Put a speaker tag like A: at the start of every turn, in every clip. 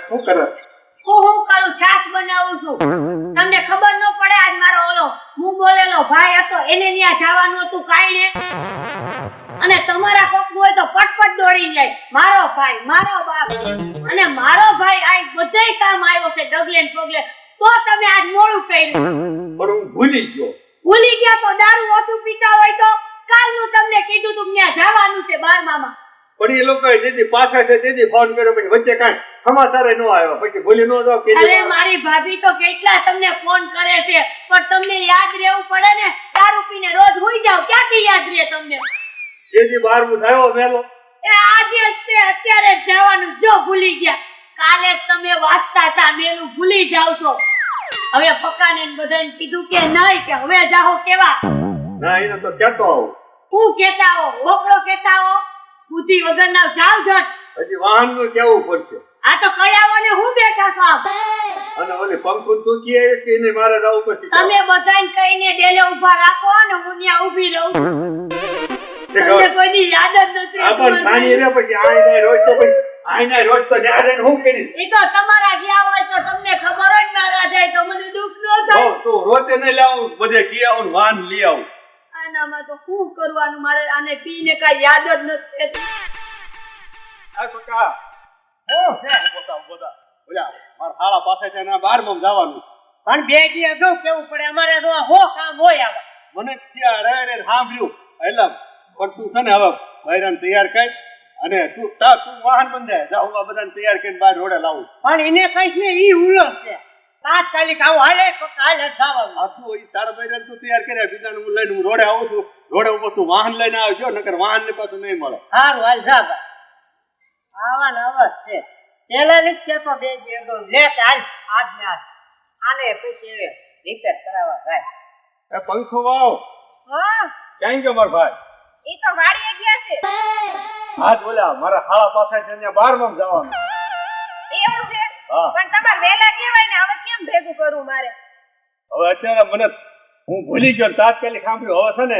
A: શું કરસ
B: હું હું કરું? છાશ બનાવું છું. તમને ખબર ન પડે આજ મારો ઓલો હું બોલેલો ભાઈ હતો એને ત્યાં જવાનું હતું કાઈ અને તમારા કોક હોય તો પટપટ દોડી જાય. મારો ભાઈ મારો બાપ. અને મારો ભાઈ આ બધાય કામ આવ્યો છે ડગલે ને પગલે. તો તમે આજ મોડું કર્યું.
A: પણ હું ભૂલી ગયો.
B: ભૂલી ગયા તો દારૂ ઓછું પીતા હોય તો કાલનું તમને કીધું તું ત્યાં જવાનું છે બારમામાં.
A: પણ એ લોકો જેથી પાછા છે તેથી ફોન કર્યો પછી વચ્ચે કાંઈ સમાચાર ન આવ્યો. પછી ભૂલી ન જાવ કે
B: અરે મારી ભાભી તો કેટલા તમને ફોન કરે છે પણ તમને યાદ રહેવું પડે ને દારૂ પીને રોજ હોઈ જાવ ક્યાંથી યાદ રહે તમને?
A: જેથી બાર હું થયો મેલો
B: એ આજે જ છે અત્યારે જ જવાનું જો ભૂલી ગયા. કાલે તમે વાંચતા હતા મેલું ભૂલી જાવ છો. હવે પકાને બધાને કીધું કે નહીં કે હવે જાહો કેવા?
A: ના એને તો કેતો આવું.
B: હું કેતા હો હોકડો કેતા હો બુદ્ધિ વગરના જાવ જટ
A: હજી વાહનનું કેવું પડશે?
B: આ તો કયાવો ને હું બેઠા છો
A: અને ઓલી પંખું તું છે કે એને મારે જવું પડશે
B: તમે બધાને કહીને ડેલે ઊભા રાખો અને હું ત્યાં ઊભી રહું. તમને કોઈની યાદ જ નથી
A: આપણ પણ સાની રે પછી આઈ ને રોજ તો પછી આઈ નાય રોજ તો ન્યા જઈને હું કરી
B: એ તો તમારા ગયા હોય તો તમને ખબર જ ના રહે તો મને દુઃખ ન થાય.
A: તો રોતે નહીં લાવું બધે ગયા આવું વાન લઈ આવું.
B: આનામાં તો શું કરવાનું? મારે આને પીને કઈ યાદ જ નથી.
A: આ કાકા.
C: શું છે?
A: બોતા બોતા ઓલા મારા હાળા પાસે છે ને બારમાં જવાનું.
C: પણ બે દી અગાઉ કેવું પડે અમારે તો હો કામ હોય આવા.
A: મને ત્યાં રે સાંભળ્યું. એટલે પણ તું છે ને હવે બૈરાને તૈયાર કર અને તું તા તું વાહન બંધાય. જા હું આ બધાને તૈયાર કરીને બહાર રોડે લાવું.
C: પણ એને કંઈક ને ઈ ઉલસ છે. તાત્કાલિક આવું હાલે કાલે જ જવાનું
A: આ તારા બૈરાને તું તૈયાર કર્યા બીજાને હું લઈને હું રોડે આવું છું. રોડે ઉપર તું વાહન લઈને આવજો નકર વાહન ને પાછું નહીં મળે.
C: સારું હાલ જા ભાઈ. આવા ને છે. પેલા ની કેતો બે દી લે કે આજ ને આજ આને પછી રિપેર કરાવવા જાય.
A: એ પંખો વાવ
D: હા?
A: ક્યાં ગયો મારો ભાઈ?
D: એ તો વાડીએ ગયા છે.
A: હાથ બોલ્યા મારા હાળા પાસે ત્યાં બારમાં જવાનું.
D: એવું છે? પણ તમારે વેલા કહેવાય ને હવે કેમ ભેગું કરું મારે?
A: હવે અત્યારે મને હું ભૂલી ગયો તાત્કાલિક સાંભળ્યું. હવે છે ને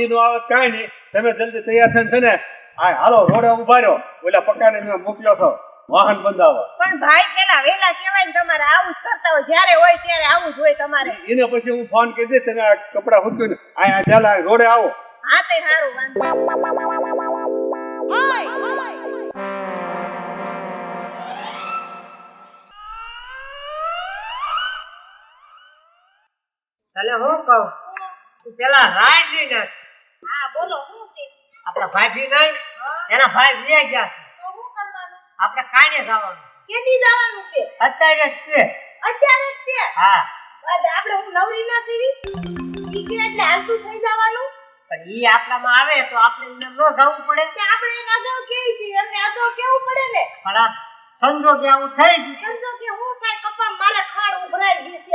A: ઈ નો આવત કાંઈ નહીં. તમે જલ્દી તૈયાર થઈને છે ને આ હાલો રોડે ઊભા રહ્યો. ઓલા પક્કાને મેં મોકલ્યો છો વાહન બંધાવો
D: પણ ભાઈ પેલા વેલા કહેવાય ને તમારે આવું જ કરતા હોય. જ્યારે હોય ત્યારે આવું જ હોય તમારે.
A: એને પછી હું ફોન કરી દઈશ તમે આ કપડા હુકવીને આ આ ચાલ રોડે આવો.
D: હા તે સારું વાંધો
C: તને હું કહું? તું પેલા રાજી ને
B: હા બોલો હું છે?
C: આપણા ભાઈ નહીં એના ભાઈ વ્યા ગયા છે.
B: તો શું કરવાનું?
C: આપણે કાને જવાનું.
B: કેદી જવાનું છે?
C: અત્યારે જ
B: અત્યારે જ તે
C: હા.
B: આપણે હું નવરી ના સીવી? ઈ કે એટલે હાલતું થઈ જવાનું?
C: પણ ઈ આપણામાં આવે તો આપણે એને ન જવું પડે.
B: કે આપણે એને અગાઉ કેવી છે એમને અગાઉ કેવું પડે ને?
C: પણ સંજોગ આવું થઈ ગયું
B: સંજોગ કે હું થાય કપા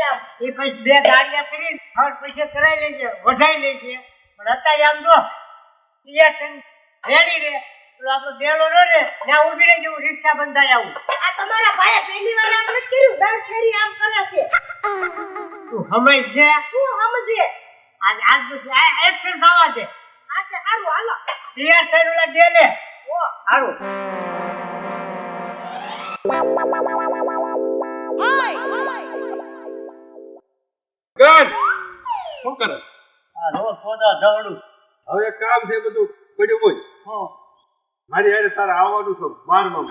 B: આમ.
C: એ પછી બે ગાડિયા કરી ફળ પૈસે કરાવી લેજે વઢાઈ લેજે. પણ અત્યારે આમ જો તિયા રેડી રે. પેલો આપણો બેલો નો રે ત્યાં ઊભી રહી જવું રિક્ષા બંધાઈ આવું.
B: આ તમારા ભાઈએ પહેલી વાર આમ નથી કર્યું? દર ફેરી આમ કરે છે.
C: તું સમજ જે
B: તું સમજે
C: આજ આજ પછી આ એક ફેર થવા દે.
B: આ તે હારું હાલો.
C: તિયા થઈને ઓલા ડેલે.
B: ઓ
C: હારું.
A: ગન શું કરે?
C: આ રોડ પોતા ઢવડું
A: હવે કામ છે બધું પડ્યું હોય.
C: હા.
A: મારી હારે તારે આવવાનું છે બારમાં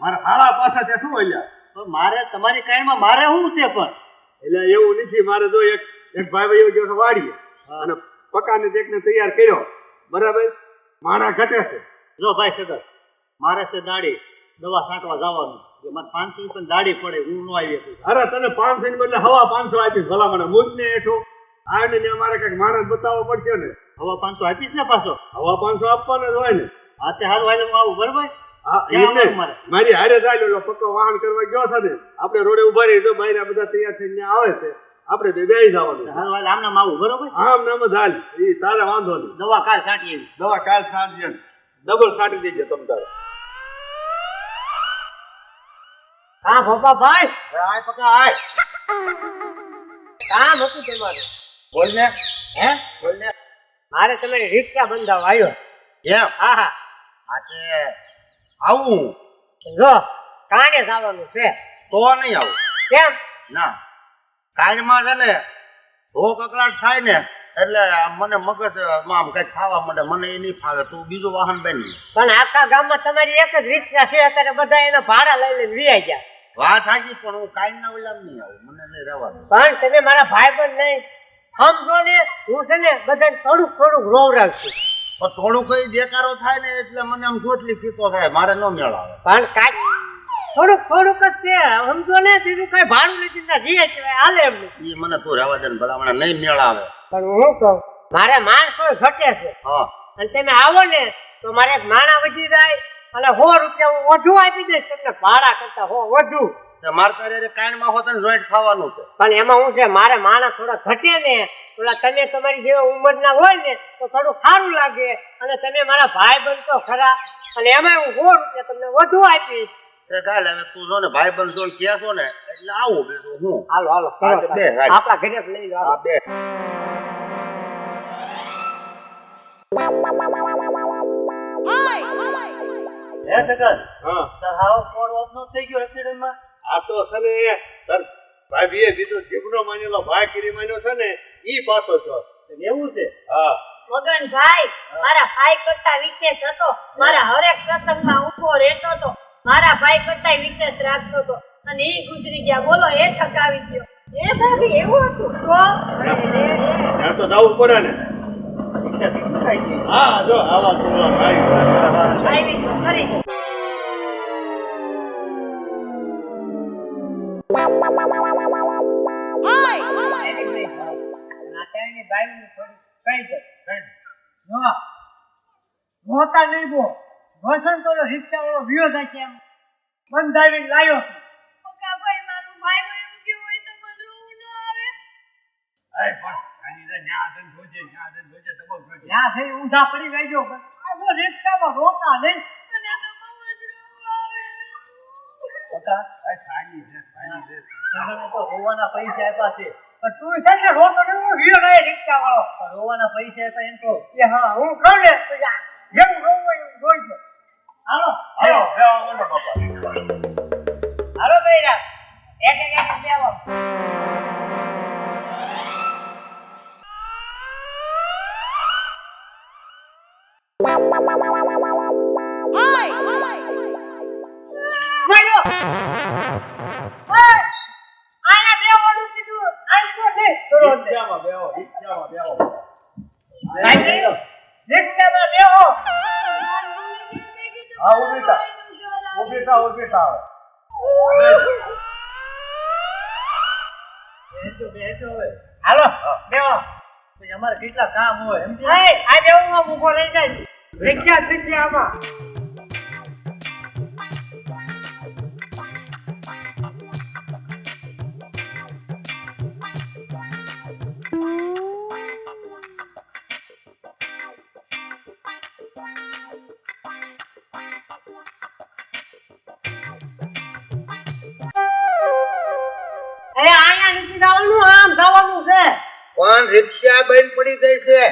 A: મારા હાળા પાછા છે શું અલ્યા
C: પણ મારે તમારી કાઈમાં મારે શું છે પણ?
A: એટલે એવું નથી મારે તો એક એક ભાઈ ભાઈ ગયો છે વાડીએ. અને પકાને દેખને તૈયાર કર્યો. બરાબર? માણા ઘટે છે.
C: જો ભાઈ સદર મારે છે દાડી દવા છાંટવા જવાનું. જો મારે પાંચસો પણ દાડી પડે હું ન આવી શકું.
A: અરે તને પાંચસો ની બદલે હવા પાંચસો આપીશ ભલા મને મુજ ને હેઠો. આવીને ને અમારે કંઈક માણસ બતાવવો પડશે ને.
C: હવા પાંચસો આપીશ ને પાછો?
A: હવા પાંચસો આપવાના જ હોય ને.
C: હા તે હાલ વાલે હું આવું બરાબર? મારે?
A: હારે ચાલ્યો લો પક્કો વાહન કરવા ગયો છે ને. આપણે રોડે ઊભા રહી જો બહાર બધા તૈયાર થઈને આવે છે આપણે બે બેસી જવાનું.
C: વાલે હાલે આમનામ આવું બરોબર?
A: આમ નામ જ હાલ. એ તારે વાંધો નહીં.
C: દવા કાલ છાંટી
A: દવા કાલ સાંજે ડબલ સાંટી દેજે તમ તારે.
C: હા ભોપા ભાઈ.
A: આય પકા આય.
C: કામ હતું તમારું
A: બોલ ને.
C: હે?
A: બોલ ને.
C: મારે તમારી રિક્ષા બંધાવ? આવ્યો
A: એમ
C: હા હા.
A: આજે
E: આવું.
C: જો કાને જવાનું છે?
E: તો નહીં આવું.
C: કેમ?
E: ના. કાળમાં છે ને ધો કકડાટ થાય ને એટલે મને મગજ આમ કઈ ખાવા માંડે મને એ નહીં ફાવે. તું બીજું વાહન બેન
C: પણ આખા ગામમાં તમારી એક જ રિક્ષા છે અત્યારે બધા એના ભાડા લઈ લઈને વી ગયા.
E: વાત સાચી પણ હું કાલ ના ઓલામ નહીં આવું. મને નહીં રહેવાનું.
C: પણ તમે મારા ભાઈ પણ નહીં. સમજો ને હું છે ને બધાને થોડુંક થોડુંક રોવરાવશું
E: પણ થોડું કઈ દેકારો થાય ને એટલે મને આમ સોટલી કીતો થાય મારે ન મેળ આવે
C: પણ કાંઈક થોડુંક થોડુંક જ છે. સમજો ને બીજું કઈ ભાડું નથી ના જીએ કહેવાય હાલે એમ
E: એ મને તું રહેવા દે ને ભલા મને નહીં મેળ આવે
C: પણ હું કહું મારે માણસો ઘટે છે.
E: હા.
C: અને તમે આવો ને તો મારે એક માણા વધી જાય. અને સો રૂપિયા હું વધુ આપી દઈશ તમને ભાડા કરતા હો વધુ.
E: મારે તારે કાનમાં હોત ને રોઈટ ખાવાનું છે.
C: પણ એમાં હું છે મારે માણા થોડા ઘટે ને ઓલા તમે તમારી જેવા ઉંમરના હોય ને તો થોડું સારું લાગે. અને તમે મારા ભાઈ બનતો ખરા. અને એમાં હું સો રૂપિયા તમને વધુ આપીશ.
E: એ કાલે હવે તું જો ને ભાઈ બંધ જો ને એટલે આવું બીજું હું.
C: હાલો હાલો
E: બે,
C: આપણા ઘરે લઈ લો.
E: બે.
F: હે સકલ
A: હા.
F: તાર હારો કોર ઓફ નો થઈ ગયો એક્સિડન્ટમાં?
A: આ તો છે ને તાર ભાભીએ બીજો જીવનો માનેલો ભાઈ કરી માન્યો છે ને ઈ પાછો છો
F: એવું છે?
A: હા.
B: મગન ભાઈ મારા ભાઈ કરતા વિશેષ હતો. મારા હરેક પ્રસંગમાં ઊભો રહેતો હતો. મારા ભાઈ કરતા વિશેષ રાખતો હતો. અને ઈ ગુજરી ગયા. બોલો એ ઠકાવી ગયો.
D: એ ભાભી એવું હતું?
B: તો?
A: તો જવું પડે ને. હા જો આવા ભાઈ.
B: આવી ખરી
C: નહીં વસંત રિક્ષા વાળો વિયો જાય છે એમ. બંધાવીને લાયો છું. ત્યાં થઈ ઊંધા પડી પણ આ રિક્ષામાં રોતા નહીં.
F: રોવાના પૈસા આપ્યા છે.
C: તું છે ને રોતો હું જાય રિક્ષા વાળો
F: રોવાના પૈસા આપ્યા એમ તો.
C: એ હા હું કહું ને જેવું રોવું એવું જોઈજો. હાલો.
A: હાલો
C: હાલો ભાઈ એક
A: બેહો બેહો
C: બેહો હાલો બેહો
F: અમારે કેટલા કામ હોય એમ
C: આ બેવામાં મૂકો રહી જાય રિક્ષા આમ
E: પણ રિક્ષા બંધ પડી ગઈ છે